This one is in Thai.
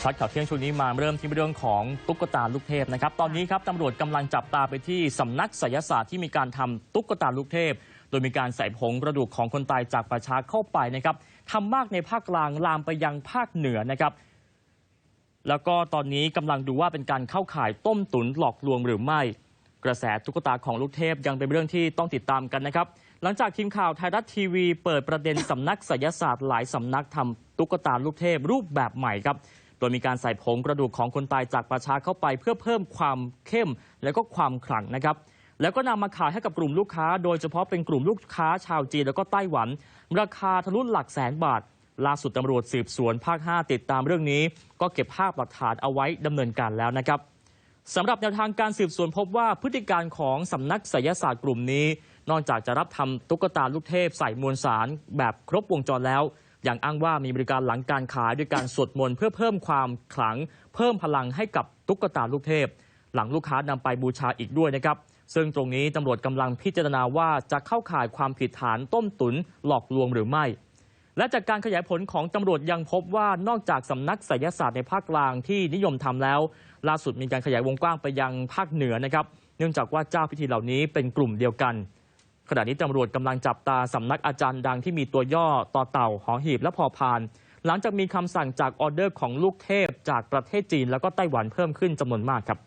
ชัดข่าวเที่ยงช่วงนี้มาเริ่มที่เรื่องของตุ๊กตาลูกเทพนะครับตอนนี้ครับตำรวจกำลังจับตาไปที่สำนักไสยศาสตร์ที่มีการทำตุ๊กตาลูกเทพโดยมีการใส่ผงกระดูกของคนตายจากประชาเข้าไปนะครับทำมากในภาคกลางลามไปยังภาคเหนือนะครับแล้วก็ตอนนี้กำลังดูว่าเป็นการเข้าข่ายต้มตุนหลอกลวงหรือไม่กระแสตุ๊กตาของลูกเทพยังเป็นเรื่องที่ต้องติดตามกันนะครับหลังจากทีมข่าวไทยรัฐทีวีเปิดประเด็นสำนักไสยศาสตร์หลายสำนักทำตุ๊กตาลูกเทพรูปแบบใหม่ครับ ดยมีการใส่ผงกระดูกของคนตายจากประชาเข้าไปเพื่อเพิ่มความเข้มและก็ความขลังนะครับ แล้วก็นำมาขายให้กับกลุ่มลูกค้า โดยเฉพาะเป็นกลุ่มลูกค้าชาวจีนแล้วก็ไต้หวัน ราคาทะลุหลักแสนบาท ล่าสุดตำรวจสืบสวนภาค 5 ติดตามเรื่องนี้ ก็เก็บภาพหลักฐานเอาไว้ดำเนินการแล้วนะครับสำหรับแนวทางการสืบสวนพบว่าพฤติการของสำนักไสยศาสตร์กลุ่มนี้ นอกจากจะรับทำตุ๊กตาลูกเทพใส่มวลสารแบบครบวงจรแล้ว ยังอ้างว่ามีบริการหลังการขายด้วยการสวดมนต์เพื่อเพิ่มความขลังเพิ่มพลังให้กับตุ๊กตาลูกเทพ หลังลูกค้านำไปบูชาอีกด้วยนะครับ ซึ่งตรงนี้ตำรวจกำลังพิจารณาว่าจะเข้าข่ายความผิดฐานต้มตุนหลอกลวงหรือไม่ และจากการขยายผลของตำรวจยังพบว่านอกจากสำนักไสยศาสตร์ในภาคกลางที่นิยมทำแล้ว ล่าสุดมีการขยายวงกว้างไปยังภาคเหนือนะครับ เนื่องจากว่าเจ้าพิธีเหล่านี้เป็นกลุ่มเดียวกัน ขณะนี้ตำรวจกำลังจับตาสำนักอาจารย์ดังที่มีตัวย่อต่อเต่าหอหีบและพอพาน หลังจากมีคำสั่งจากออเดอร์ของลูกเทพจากประเทศจีนแล้วก็ไต้หวันเพิ่มขึ้นจำนวนมากครับ